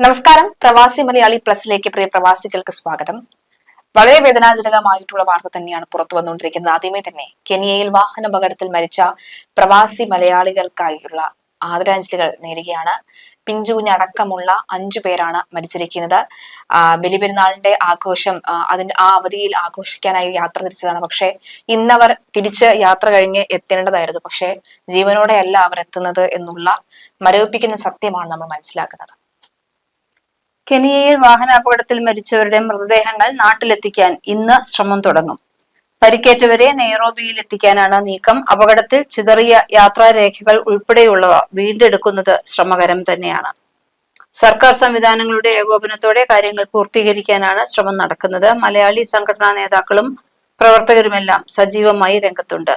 നമസ്കാരം. പ്രവാസി മലയാളി പ്ലസിലേക്ക് പ്രിയ പ്രവാസികൾക്ക് സ്വാഗതം. വളരെ വേദനാജനകമായിട്ടുള്ള വാർത്ത തന്നെയാണ് പുറത്തു വന്നുകൊണ്ടിരിക്കുന്നത്. ആദ്യമേ തന്നെ കെനിയയിൽ വാഹനാപകടത്തിൽ മരിച്ച പ്രവാസി മലയാളികൾക്കായുള്ള ആദരാഞ്ജലികൾ നേരുകയാണ്. പിഞ്ചുകുഞ്ഞടക്കമുള്ള അഞ്ചു പേരാണ് മരിച്ചിരിക്കുന്നത്. ബലിപെരുന്നാളിന്റെ ആഘോഷം അതിന്റെ ആ അവധിയിൽ ആഘോഷിക്കാനായി യാത്ര തിരിച്ചതാണ്. പക്ഷെ ഇന്നവർ തിരിച്ച് യാത്ര കഴിഞ്ഞ് എത്തേണ്ടതായിരുന്നു. പക്ഷേ ജീവനോടെയല്ല അവർ എത്തുന്നത് എന്നുള്ള മരവിപ്പിക്കുന്ന സത്യമാണ് നമ്മൾ മനസ്സിലാക്കുന്നത്. കെനിയയിൽ വാഹനാപകടത്തിൽ മരിച്ചവരുടെ മൃതദേഹങ്ങൾ നാട്ടിലെത്തിക്കാൻ ഇന്ന് ശ്രമം തുടങ്ങും. പരിക്കേറ്റവരെ നെയ്റോബിയിൽ എത്തിക്കാനാണ് നീക്കം. അപകടത്തിൽ ചിതറിയ യാത്രാരേഖകൾ ഉൾപ്പെടെയുള്ളവ വീണ്ടെടുക്കുന്നത് ശ്രമകരം തന്നെയാണ്. സർക്കാർ സംവിധാനങ്ങളുടെ ഏകോപനത്തോടെ കാര്യങ്ങൾ പൂർത്തീകരിക്കാനാണ് ശ്രമം നടക്കുന്നത്. മലയാളി സംഘടനാ നേതാക്കളും പ്രവർത്തകരുമെല്ലാം സജീവമായി രംഗത്തുണ്ട്.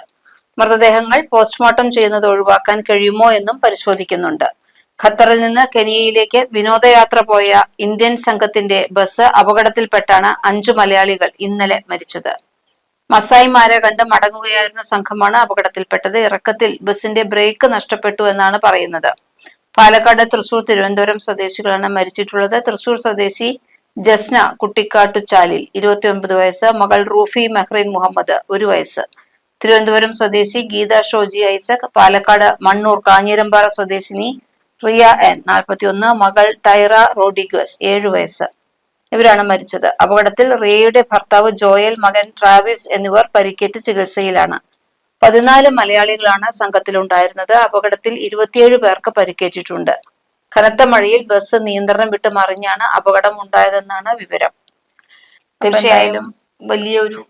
മൃതദേഹങ്ങൾ പോസ്റ്റ്മോർട്ടം ചെയ്യുന്നത് ഒഴിവാക്കാൻ കഴിയുമോ എന്നും പരിശോധിക്കുന്നുണ്ട്. ഖത്തറിൽ നിന്ന് കെനിയയിലേക്ക് വിനോദയാത്ര പോയ ഇന്ത്യൻ സംഘത്തിന്റെ ബസ് അപകടത്തിൽപ്പെട്ടാണ് അഞ്ചു മലയാളികൾ ഇന്നലെ മരിച്ചത്. മസായിമാരെ കണ്ട് മടങ്ങുകയായിരുന്ന സംഘമാണ് അപകടത്തിൽപ്പെട്ടത്. ഇറക്കത്തിൽ ബസിന്റെ ബ്രേക്ക് നഷ്ടപ്പെട്ടു എന്നാണ് പറയുന്നത്. പാലക്കാട് തൃശൂർ തിരുവനന്തപുരം സ്വദേശികളാണ് മരിച്ചിട്ടുള്ളത്. തൃശൂർ സ്വദേശി ജസ്ന കുട്ടിക്കാട്ടുചാലിൽ ഇരുപത്തിയൊൻപത് വയസ്സ് മകൾ റൂഫി മെഹ്റിൻ മുഹമ്മദ് ഒരു വയസ്സ്. തിരുവനന്തപുരം സ്വദേശി ഗീത ഷോജി ഐസക് പാലക്കാട് മണ്ണൂർ കാഞ്ഞിരമ്പാറ സ്വദേശിനി റിയ എൻ. നാൽപ്പത്തിയൊന്ന് മകൾ ടൈറ റോഡിഗ്വസ് ഏഴു വയസ്സ്. ഇവരാണ് മരിച്ചത്. അപകടത്തിൽ റിയയുടെ ഭർത്താവ് ജോയൽ മകൻ ട്രാവിസ് എന്നിവർ പരിക്കേറ്റ് ചികിത്സയിലാണ്. പതിനാല് മലയാളികളാണ് സംഘത്തിലുണ്ടായിരുന്നത്. അപകടത്തിൽ ഇരുപത്തിയേഴ് പേർക്ക് പരിക്കേറ്റിട്ടുണ്ട്. കനത്ത മഴയിൽ ബസ് നിയന്ത്രണം വിട്ട് മറിഞ്ഞാണ് അപകടം ഉണ്ടായതെന്നാണ് വിവരം തീർച്ചയായാലും തീർച്ചയായും വലിയൊരു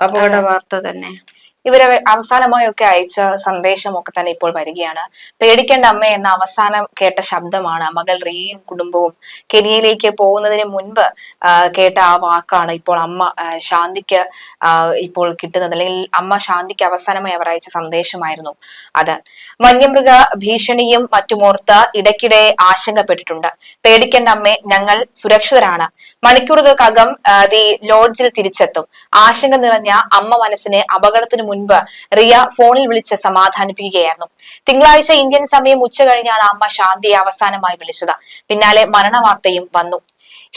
അപകട വാർത്ത തന്നെ. ഇവരെ അവസാനമായി ഒക്കെ അയച്ച സന്ദേശമൊക്കെ തന്നെ ഇപ്പോൾ വരികയാണ്. പേടിക്കേണ്ട അമ്മ എന്ന അവസാനം കേട്ട ശബ്ദമാണ്. മകൾ റീയും കുടുംബവും കെനിയയിലേക്ക് പോകുന്നതിന് മുൻപ് കേട്ട ആ വാക്കാണ് ഇപ്പോൾ അമ്മ ശാന്തിക്ക് ഇപ്പോൾ കിട്ടുന്നത്. അല്ലെങ്കിൽ അമ്മ ശാന്തിക്ക് അവസാനമായി അവർ അയച്ച സന്ദേശമായിരുന്നു അത്. വന്യമൃഗ ഭീഷണിയും മറ്റുമോർത്ത് ഇടയ്ക്കിടെ ആശങ്കപ്പെട്ടിട്ടുണ്ട്. പേടിക്കേണ്ട അമ്മ ഞങ്ങൾ സുരക്ഷിതരാണ്. മണിക്കൂറുകൾക്കകം ദി ലോഡ്ജിൽ തിരിച്ചെത്തും. ആശങ്ക നിറഞ്ഞ അമ്മ മനസ്സിനെ അപകടത്തിനു മുൻപ് റിയ ഫോണിൽ വിളിച്ച് സമാധാനിപ്പിക്കുകയായിരുന്നു. തിങ്കളാഴ്ച ഇന്ത്യൻ സമയം ഉച്ച കഴിഞ്ഞാണ് അമ്മ ശാന്തിയെ അവസാനമായി വിളിച്ചത്. പിന്നാലെ മരണവാർത്തയും വന്നു.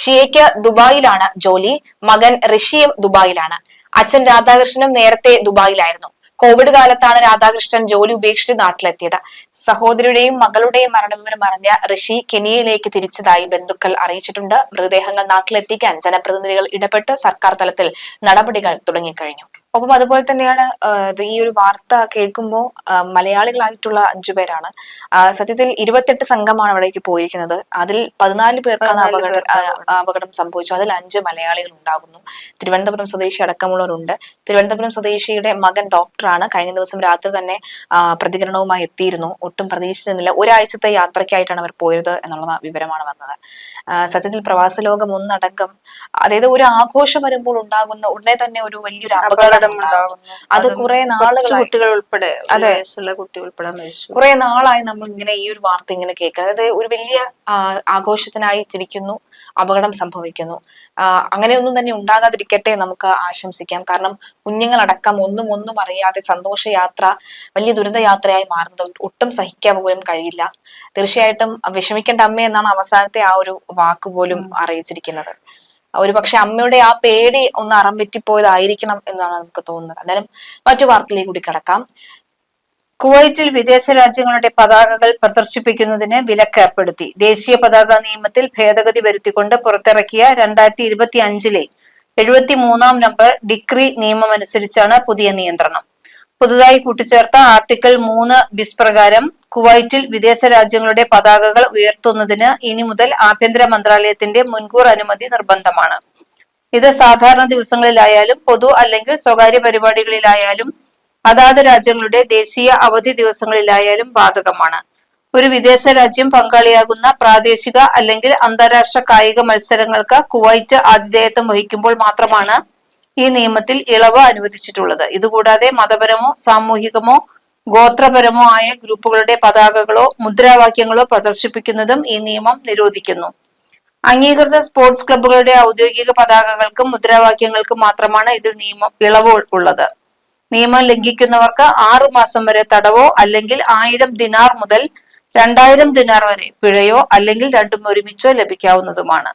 ഷിയയ്ക്ക് ദുബായിലാണ് ജോലി. മകൻ ഋഷിയും ദുബായിലാണ്. അച്ഛൻ രാധാകൃഷ്ണനും നേരത്തെ ദുബായിലായിരുന്നു. കോവിഡ് കാലത്താണ് രാധാകൃഷ്ണൻ ജോലി ഉപേക്ഷിച്ച് നാട്ടിലെത്തിയത്. സഹോദരിയുടെയും മകളുടെയും മരണവിവരം അറിഞ്ഞ ഋഷി കെനിയയിലേക്ക് തിരിച്ചതായി ബന്ധുക്കൾ അറിയിച്ചിട്ടുണ്ട്. മൃതദേഹങ്ങൾ നാട്ടിലെത്തിക്കാൻ ജനപ്രതിനിധികൾ ഇടപെട്ട് സർക്കാർ തലത്തിൽ നടപടികൾ തുടങ്ങിക്കഴിഞ്ഞു. ഒപ്പം അതുപോലെ തന്നെയാണ് ഈ ഒരു വാർത്ത കേൾക്കുമ്പോൾ മലയാളികളായിട്ടുള്ള അഞ്ചു പേരാണ്. സത്യത്തിൽ ഇരുപത്തെട്ട് സംഘമാണ് അവിടേക്ക് പോയിരിക്കുന്നത്. അതിൽ പതിനാല് പേർക്കാണ് അപകട അപകടം പേർക്ക് ആ, അപകടം. അപകടം സംഭവിച്ചു അതിൽ അഞ്ച് മലയാളികൾ ഉണ്ടാകുന്നു തിരുവനന്തപുരം സ്വദേശി അടക്കമുള്ളവരുണ്ട്. തിരുവനന്തപുരം സ്വദേശിയുടെ മകൻ ഡോക്ടറാണ്. കഴിഞ്ഞ ദിവസം രാത്രി തന്നെ പ്രതികരണവുമായി എത്തിയിരുന്നു. ഒട്ടും പ്രതീക്ഷിച്ചിരുന്നില്ല ഒരാഴ്ചത്തെ യാത്രയ്ക്കായിട്ടാണ് അവർ പോയത് എന്നുള്ള വിവരമാണ് വന്നത്. സത്യത്തിൽ പ്രവാസ ലോകം ഒന്നടങ്കം അതായത് ഒരു ആഘോഷം വരുമ്പോൾ ഉണ്ടാകുന്ന ഉടനെ തന്നെ ഒരു വലിയൊരു അപകടം ഉണ്ടാകുന്നു. അത് കുറെ നാളുകളായി. കുട്ടികൾ ഉൾപ്പെടെ അതെ. വയസ്സുള്ള കുട്ടി ഉൾപ്പെടെ കുറെ നാളായി നമ്മൾ ഇങ്ങനെ ഈ ഒരു വാർത്ത ഇങ്ങനെ കേൾക്കുന്നത് അതായത് ഒരു വലിയ ആഘോഷത്തിനായി തിരിക്കുന്നു അപകടം സംഭവിക്കുന്നു. അങ്ങനെയൊന്നും തന്നെ ഉണ്ടാകാതിരിക്കട്ടെ നമുക്ക് ആശംസിക്കാം. കാരണം കുഞ്ഞുങ്ങളടക്കം ഒന്നും ഒന്നും അറിയാതെ സന്തോഷയാത്ര വലിയ ദുരന്തയാത്രയായി മാറുന്നത് ഒട്ടും സഹിക്കാൻ പോലും കഴിയില്ല. തീർച്ചയായിട്ടും വിഷമിക്കേണ്ട അമ്മ എന്നാണ് അവസാനത്തെ ആ ഒരു വാക്ക് പോലും അറിയിച്ചിരിക്കുന്നത്. ഒരു പക്ഷെ അമ്മയുടെ ആ പേടി ഒന്ന് അറം വെറ്റിപ്പോയതായിരിക്കണം എന്നാണ് നമുക്ക് തോന്നുന്നത്. എന്തായാലും മറ്റു വാർത്തയിലേക്ക് കൂടി കിടക്കാം. കുവൈറ്റിൽ വിദേശ രാജ്യങ്ങളുടെ പതാകകൾ പ്രദർശിപ്പിക്കുന്നതിന് വിലക്ക് ഏർപ്പെടുത്തി ദേശീയ പതാക നിയമത്തിൽ ഭേദഗതി വരുത്തിക്കൊണ്ട് പുറത്തിറക്കിയ രണ്ടായിരത്തി ഇരുപത്തി അഞ്ചിലെ എഴുപത്തി മൂന്നാം നമ്പർ ഡിക്രി നിയമമനുസരിച്ചാണ് പുതിയ നിയന്ത്രണം. പുതുതായി കൂട്ടിച്ചേർത്ത ആർട്ടിക്കിൾ മൂന്ന് ബിസ് പ്രകാരം കുവൈറ്റിൽ വിദേശ രാജ്യങ്ങളുടെ പതാകകൾ ഉയർത്തുന്നതിന് ഇനി മുതൽ ആഭ്യന്തര മന്ത്രാലയത്തിന്റെ മുൻകൂർ അനുമതി നിർബന്ധമാണ്. ഇത് സാധാരണ ദിവസങ്ങളിലായാലും പൊതു അല്ലെങ്കിൽ സ്വകാര്യ പരിപാടികളിലായാലും അതാത് രാജ്യങ്ങളുടെ ദേശീയ അവധി ദിവസങ്ങളിലായാലും ബാധകമാണ്. ഒരു വിദേശ രാജ്യം പങ്കാളിയാകുന്ന പ്രാദേശിക അല്ലെങ്കിൽ അന്താരാഷ്ട്ര കായിക മത്സരങ്ങൾക്ക് കുവൈറ്റ് ആതിഥേയത്വം വഹിക്കുമ്പോൾ മാത്രമാണ് ഈ നിയമത്തിൽ ഇളവ് അനുവദിച്ചിട്ടുള്ളത്. ഇതുകൂടാതെ മതപരമോ സാമൂഹികമോ ഗോത്രപരമോ ആയ ഗ്രൂപ്പുകളുടെ പതാകകളോ മുദ്രാവാക്യങ്ങളോ പ്രദർശിപ്പിക്കുന്നതും ഈ നിയമം നിരോധിക്കുന്നു. അംഗീകൃത സ്പോർട്സ് ക്ലബ്ബുകളുടെ ഔദ്യോഗിക പതാകകൾക്കും മുദ്രാവാക്യങ്ങൾക്കും മാത്രമാണ് ഇതിൽ നിയമം ഇളവ് ഉള്ളത്. നിയമം ലംഘിക്കുന്നവർക്ക് ആറു മാസം വരെ തടവോ അല്ലെങ്കിൽ ആയിരം ദിനാർ മുതൽ രണ്ടായിരം ദിനാർ വരെ പിഴയോ അല്ലെങ്കിൽ രണ്ടും ഒരുമിച്ചോ ലഭിക്കാവുന്നതുമാണ്.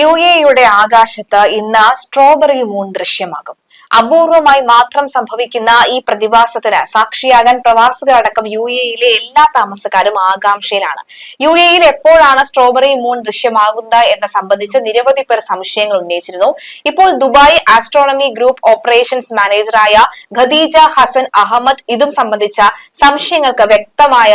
യു എയുടെ ആകാശത്ത് ഇന്ന് സ്ട്രോബെറി മൂൺ ദൃശ്യമാകും. അപൂർവമായി മാത്രം സംഭവിക്കുന്ന ഈ പ്രതിഭാസത്തിന് സാക്ഷിയാകാൻ പ്രവാസികളടക്കം യു എയിലെ എല്ലാ താമസക്കാരും ആകാംക്ഷയിലാണ്. യു എയിൽ എപ്പോഴാണ് സ്ട്രോബെറി മൂൺ ദൃശ്യമാകുന്നത് എന്ന സംബന്ധിച്ച് നിരവധി പേർ സംശയങ്ങൾ ഉന്നയിച്ചിരുന്നു. ഇപ്പോൾ ദുബായ് ആസ്ട്രോണമി ഗ്രൂപ്പ് ഓപ്പറേഷൻസ് മാനേജറായ ഖദീജ ഹസൻ അഹമ്മദ് ഇതും സംബന്ധിച്ച സംശയങ്ങൾക്ക് വ്യക്തമായ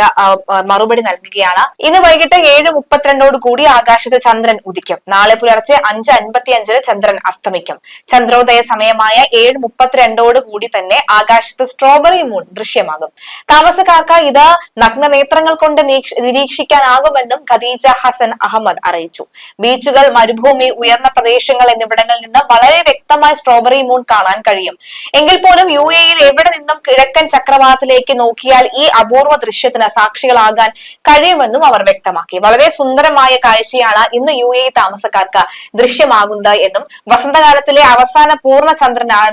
മറുപടി നൽകുകയാണ്. ഇന്ന് വൈകിട്ട് ഏഴ് മുപ്പത്തിരണ്ടോട് കൂടി ആകാശത്ത് ചന്ദ്രൻ ഉദിക്കും. നാളെ പുലർച്ചെ അഞ്ച് അൻപത്തി അഞ്ചിന് ചന്ദ്രൻ അസ്തമിക്കും. ചന്ദ്രോദയ സമയമായ ഏഴ് മുപ്പത്തിരണ്ടോട് കൂടി തന്നെ ആകാശത്ത് സ്ട്രോബെറി മൂൺ ദൃശ്യമാകും. താമസക്കാർക്ക് ഇത് നഗ്നനേത്രങ്ങൾ കൊണ്ട് നിരീക്ഷിക്കാനാകുമെന്നും ഖദീജ ഹസൻ അഹമ്മദ് അറിയിച്ചു. ബീച്ചുകൾ മരുഭൂമി ഉയർന്ന പ്രദേശങ്ങൾ എന്നിവിടങ്ങളിൽ നിന്ന് വളരെ വ്യക്തമായി സ്ട്രോബെറി മൂൺ കാണാൻ കഴിയും. എങ്കിൽ പോലും യു എയിൽ എവിടെ നിന്നും കിഴക്കൻ ചക്രവാതത്തിലേക്ക് നോക്കിയാൽ ഈ അപൂർവ ദൃശ്യത്തിന് സാക്ഷികളാകാൻ കഴിയുമെന്നും അവർ വ്യക്തമാക്കി. വളരെ സുന്ദരമായ കാഴ്ചയാണ് ഇന്ന് യു എ താമസക്കാർക്ക് ദൃശ്യമാകുന്നത് എന്നും വസന്തകാലത്തിലെ അവസാന പൂർണ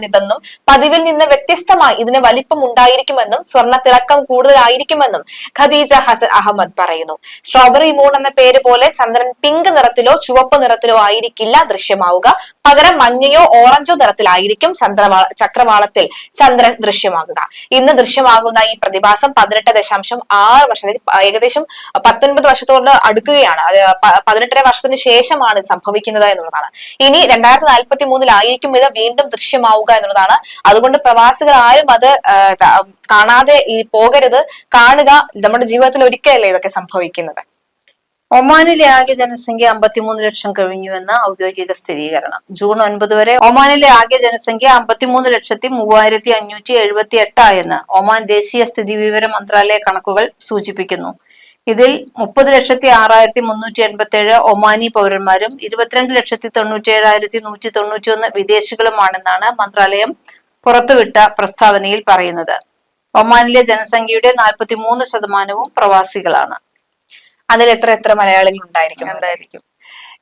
ചന്ദ്രനാണിതെന്നും പതിവിൽ നിന്ന് വ്യത്യസ്തമായി ഇതിന് വലിപ്പം ഉണ്ടായിരിക്കുമെന്നും സ്വർണ തിളക്കം കൂടുതലായിരിക്കുമെന്നും ഖദീജ ഹസൻ അഹമ്മദ് പറയുന്നു. സ്ട്രോബെറി മൂൺ എന്ന പേര് പോലെ ചന്ദ്രൻ പിങ്ക് നിറത്തിലോ ചുവപ്പ് നിറത്തിലോ ആയിരിക്കില്ല ദൃശ്യമാവുക. പകരം മഞ്ഞയോ ഓറഞ്ചോ നിറത്തിലായിരിക്കും ചന്ദ്രവാ ചക്രവാളത്തിൽ ചന്ദ്രൻ ദൃശ്യമാകുക. ഇന്ന് ദൃശ്യമാകുന്ന ഈ പ്രതിഭാസം പതിനെട്ട് ദശാംശം ആറ് വർഷത്തിൽ ഏകദേശം പത്തൊൻപത് വർഷത്തോട് അടുക്കുകയാണ്. പതിനെട്ടര വർഷത്തിന് ശേഷമാണ് സംഭവിക്കുന്നത് എന്നുള്ളതാണ്. ഇനി രണ്ടായിരത്തി നാൽപ്പത്തി മൂന്നിലായിരിക്കും ഇത് വീണ്ടും ദൃശ്യമാവുക എന്നുള്ളതാണ്. അതുകൊണ്ട് പ്രവാസികൾ ആരും അത് കാണാതെ ഈ പോകരുത്. കാണുക നമ്മുടെ ജീവിതത്തിൽ ഒരിക്കലല്ലേ ഇതൊക്കെ സംഭവിക്കുന്നത്. ഒമാനിലെ ആകെ ജനസംഖ്യ അമ്പത്തിമൂന്ന് ലക്ഷം കഴിഞ്ഞുവെന്ന് ഔദ്യോഗിക സ്ഥിരീകരണം. ജൂൺ ഒൻപത് വരെ ഒമാനിലെ ആകെ ജനസംഖ്യ അമ്പത്തിമൂന്ന് ലക്ഷത്തി മൂവായിരത്തി അഞ്ഞൂറ്റി എഴുപത്തി എട്ടായെന്ന് ഒമാൻ ദേശീയ സ്ഥിതി വിവര മന്ത്രാലയ കണക്കുകൾ സൂചിപ്പിക്കുന്നു. ഇതിൽ മുപ്പത് ലക്ഷത്തി ആറായിരത്തി മുന്നൂറ്റി എൺപത്തി ഏഴ് ഒമാനി പൗരന്മാരും ഇരുപത്തിരണ്ട് ലക്ഷത്തി തൊണ്ണൂറ്റി ഏഴായിരത്തി നൂറ്റി തൊണ്ണൂറ്റി ഒന്ന് വിദേശികളുമാണെന്നാണ് മന്ത്രാലയം പുറത്തുവിട്ട പ്രസ്താവനയിൽ പറയുന്നത്. ഒമാനിലെ ജനസംഖ്യയുടെ നാൽപ്പത്തി മൂന്ന് ശതമാനവും പ്രവാസികളാണ്. അതിൽ എത്ര എത്ര മലയാളികൾ ഉണ്ടായിരിക്കും? എന്തായിരിക്കും?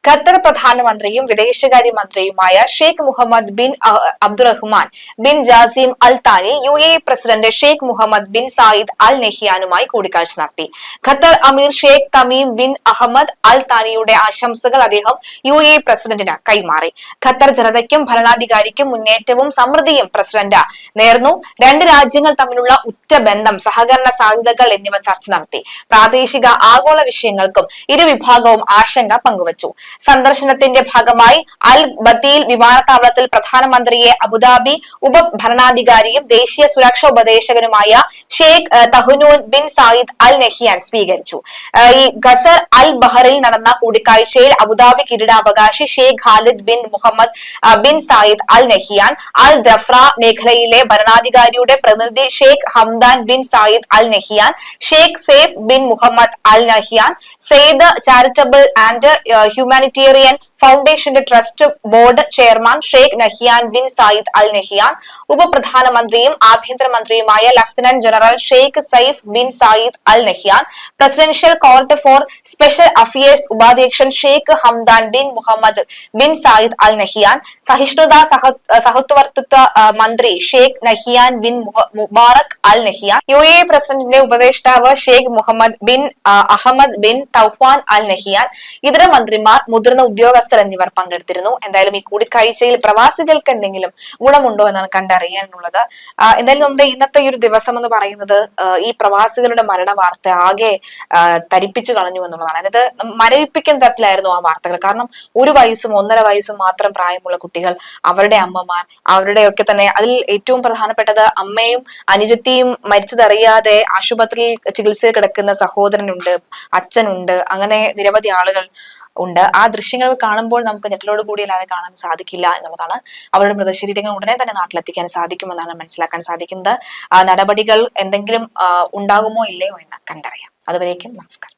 ഖത്തർ പ്രധാനമന്ത്രിയും വിദേശകാര്യമന്ത്രിയുമായ Sheikh Mohammed bin Abdulrahman bin Jassim Al Thani U A president Sheikh Mohammed bin Zayed Al നെഹിയാനുമായി കൂടിക്കാഴ്ച നടത്തി. ഖത്തർ അമീർ Sheikh Tamim bin Ahmed Al താനിയുടെ ആശംസകൾ അദ്ദേഹം യു എ പ്രസിഡന്റിന് കൈമാറി. ഖത്തർ ജനതയ്ക്കും ഭരണാധികാരിക്കും മുന്നേറ്റവും സമൃദ്ധിയും പ്രസിഡന്റ് നേർന്നു. രണ്ട് രാജ്യങ്ങൾ തമ്മിലുള്ള ഉറ്റ ബന്ധം സഹകരണ സാധ്യതകൾ എന്നിവ ചർച്ച നടത്തി. പ്രാദേശിക ആഗോള വിഷയങ്ങൾക്കും ഇരുവിഭാഗവും ആശങ്ക പങ്കുവച്ചു. സന്ദർശനത്തിന്റെ ഭാഗമായി അൽ ബത്തീൽ വിമാനത്താവളത്തിൽ പ്രധാനമന്ത്രിയെ അബുദാബി ഉപഭരണാധികാരിയും ദേശീയ സുരക്ഷാ ഉപദേശകനുമായ Sheikh Tahnoun bin Zayed Al Nahyan സ്വീകരിച്ചു. ഈ ഗസർ അൽ ബഹറിൽ നടന്ന കൂടിക്കാഴ്ചയിൽ അബുദാബി കിരീടാവകാശി Sheikh Khaled bin Mohammed bin Zayed Al Nahyan Al Dhafra മേഖലയിലെ ഭരണാധികാരിയുടെ പ്രതിനിധി Sheikh Hamdan bin Zayed Al Nahyan Sheikh Saif bin Mohammed Al Nahyan Zayed charitable and humanitarian ഫൗണ്ടേഷന്റെ trust board chairman Sheikh Nahyan bin Zayed Al Nahyan ഉപപ്രധാനമന്ത്രിയും ആഭ്യന്തരമന്ത്രിയുമായ lieutenant general Sheikh Saif bin Zayed Al Nahyan presidential court for special affairs ഉപാധ്യക്ഷൻ Sheikh Hamdan bin Mohammed bin Zayed Al Nahyan സഹിഷ്ണുത സഹത്വർത്തിത്വ മന്ത്രി Sheikh Nahyan bin Mubarak Al Nahyan U A പ്രസിഡന്റിന്റെ ഉപദേഷ്ടാവ് Sheikh Mohammed bin Ahmed bin Tahnoun Al Nahyan ഇതര മന്ത്രിമാർ മുതിർന്ന ഉദ്യോഗസ്ഥർ എന്നിവർ പങ്കെടുത്തിരുന്നു. എന്തായാലും ഈ കൂടിക്കാഴ്ചയിൽ പ്രവാസികൾക്ക് എന്തെങ്കിലും ഗുണമുണ്ടോ എന്നാണ് കണ്ടറിയാനുള്ളത്. എന്തായാലും നമ്മുടെ ഇന്നത്തെ ഈ ഒരു ദിവസം എന്ന് പറയുന്നത് ഈ പ്രവാസികളുടെ മരണ വാർത്ത ആകെ തരിപ്പിച്ചു കളഞ്ഞു എന്നുള്ളതാണ്. അതായത് മരവിപ്പിക്കുന്ന തരത്തിലായിരുന്നു ആ വാർത്തകൾ. കാരണം ഒരു വയസ്സും ഒന്നര വയസ്സും മാത്രം പ്രായമുള്ള കുട്ടികൾ അവരുടെ അമ്മമാർ അവരുടെയൊക്കെ തന്നെ അതിൽ ഏറ്റവും പ്രധാനപ്പെട്ടത് അമ്മയും അനുജത്തിയും മരിച്ചതറിയാതെ ആശുപത്രിയിൽ ചികിത്സയിൽ കിടക്കുന്ന സഹോദരനുണ്ട് അച്ഛനുണ്ട് അങ്ങനെ നിരവധി ആളുകൾ ഉണ്ട്. ആ ദൃശ്യങ്ങൾ കാണുമ്പോൾ നമുക്ക് ഞെട്ടലോട് കൂടി അല്ലാതെ കാണാൻ സാധിക്കില്ല എന്നുള്ളതാണ് അവരുടെ മൃതശരീരങ്ങൾ ഉടനെ തന്നെ നാട്ടിലെത്തിക്കാൻ സാധിക്കുമെന്നാണ് മനസ്സിലാക്കാൻ സാധിക്കുന്നത്. നടപടികൾ എന്തെങ്കിലും ഉണ്ടാകുമോ ഇല്ലയോ എന്ന് കണ്ടറിയാം. അതുവരേക്കും നമസ്കാരം.